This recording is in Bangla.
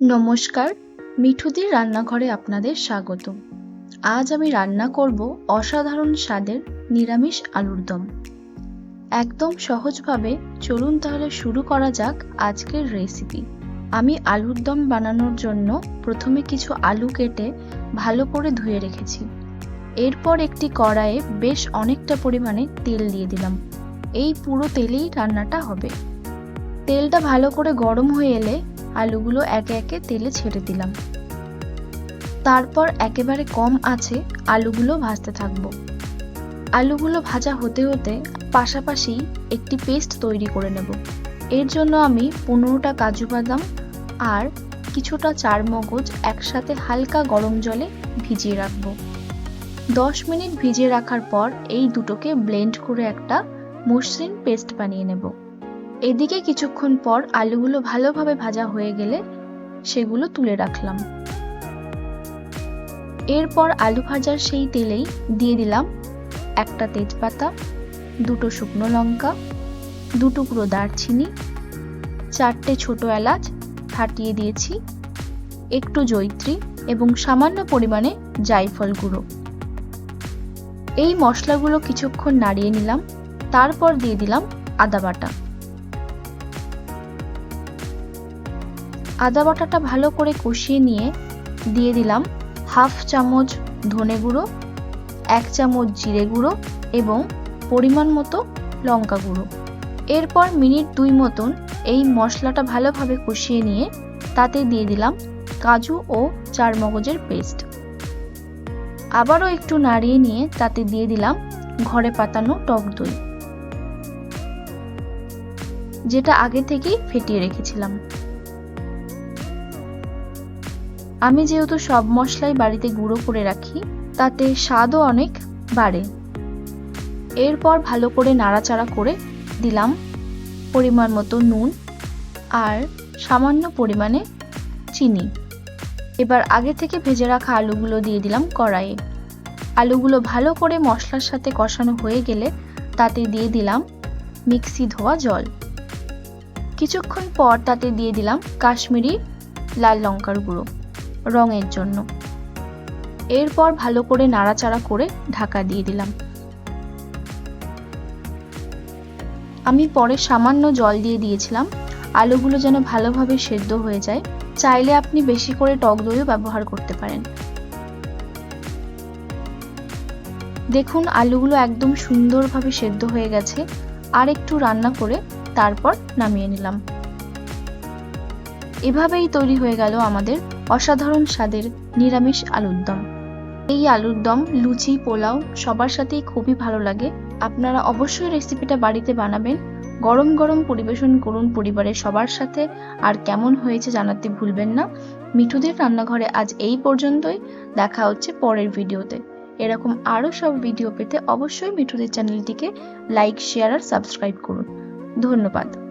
নমস্কার, মিঠুদির রান্নাঘরে আপনাদের স্বাগত আজ আমি রান্না করব অসাধারণ স্বাদের নিরামিষ আলুর দম। একদম সহজভাবে চলুন তাহলে শুরু করা যাক আজকের রেসিপি আমি আলুর দম বানানোর জন্য প্রথমে কিছু আলু কেটে ভালো করে ধুয়ে রেখেছি। এরপর একটি কড়াইয়ে বেশ অনেকটা পরিমাণে তেল দিয়ে দিলাম। এই পুরো তেলেই রান্নাটা হবে। তেলটা ভালো করে গরম হয়ে এলে আলুগুলো একে একে তেলে ছেড়ে দিলাম। তারপর একেবারে কম আছে আলুগুলো ভাজতে থাকব। আলুগুলো ভাজা হতে হতে পাশাপাশি একটি পেস্ট তৈরি করে নেব। এর জন্য আমি পনেরোটা কাজু বাদাম আর কিছুটা চার মগজ একসাথে হালকা গরম জলে ভিজিয়ে রাখব। দশ মিনিট ভিজিয়ে রাখার পর এই দুটোকে ব্লেন্ড করে একটা মসৃণ পেস্ট বানিয়ে নেব। এদিকে কিছুক্ষণ পর আলুগুলো ভালোভাবে ভাজা হয়ে গেলে সেগুলো তুলে রাখলাম। এরপর আলু ভাজার সেই তেলেই দিয়ে দিলাম একটা তেজপাতা, দুটো শুকনো লঙ্কা, দু টুকরো দারচিনি, চারটে ছোট এলাচ ফাটিয়ে দিয়েছি, একটু জৈত্রী এবং সামান্য পরিমাণে জায়ফল গুঁড়ো। এই মশলাগুলো কিছুক্ষণ নাড়িয়ে নিলাম, তারপর দিয়ে দিলাম আদা বাটা। আদা বাটাটা ভালো করে কষিয়ে নিয়ে দিয়ে দিলাম হাফ চামচ ধনে গুঁড়ো, এক চামচ জিরে গুঁড়ো এবং পরিমাণ মতো লঙ্কা গুঁড়ো। এরপর মিনিট দুই মতন এই মশলাটা ভালোভাবে কষিয়ে নিয়ে তাতে দিয়ে দিলাম কাজু ও চার মগজের পেস্ট। আবারও একটু নাড়িয়ে নিয়ে তাতে দিয়ে দিলাম ঘরে পাতানো টক দই। যেটা আগে থেকেই ফেটিয়ে রেখেছিলাম। আমি যেহেতু সব মশলাই বাড়িতে গুঁড়ো করে রাখি, তাতে স্বাদও অনেক বাড়ে। এরপর ভালো করে নাড়াচাড়া করে দিলাম পরিমাণ মতো নুন আর সামান্য পরিমাণে চিনি। এবার আগে থেকে ভেজে রাখা আলুগুলো দিয়ে দিলাম কড়াইয়ে। আলুগুলো ভালো করে মশলার সাথে কষানো হয়ে গেলে তাতে দিয়ে দিলাম মিক্সি ধোয়া জল। কিছুক্ষণ পর তাতে দিয়ে দিলাম কাশ্মীরি লাল লঙ্কার গুঁড়ো। রঙের জন্য। এরপর ভালো করে নাড়াচাড়া করে ঢাকা দিয়ে দিলাম। আমি পরে সামান্য জল দিয়ে দিয়েছিলাম। আলুগুলো যেন ভালোভাবে সেদ্ধ হয়ে যায়। চাইলে আপনি বেশি করে টক দইও ব্যবহার করতে পারেন। দেখুন, আলুগুলো একদম সুন্দরভাবে সেদ্ধ হয়ে গেছে। আর একটু রান্না করে তারপর নামিয়ে নিলাম। এভাবেই তৈরি হয়ে গেল আমাদের অসাধারণ স্বাদের নিরামিষ আলুর দম। এই আলুর দম, লুচি, পোলাও সবার সাথেই খুবই ভালো লাগে। আপনারা অবশ্যই রেসিপিটা বাড়িতে বানাবেন। গরম গরম পরিবেশন করুন পরিবারের সবার সাথে। আর কেমন হয়েছে জানাতে ভুলবেন না। মিঠুদের রান্নাঘরে আজ এই পর্যন্তই। দেখা হচ্ছে পরের ভিডিওতে। এরকম আরও সব ভিডিও পেতে অবশ্যই মিঠুদের চ্যানেলটিকে লাইক শেয়ার আর সাবস্ক্রাইব করুন। ধন্যবাদ।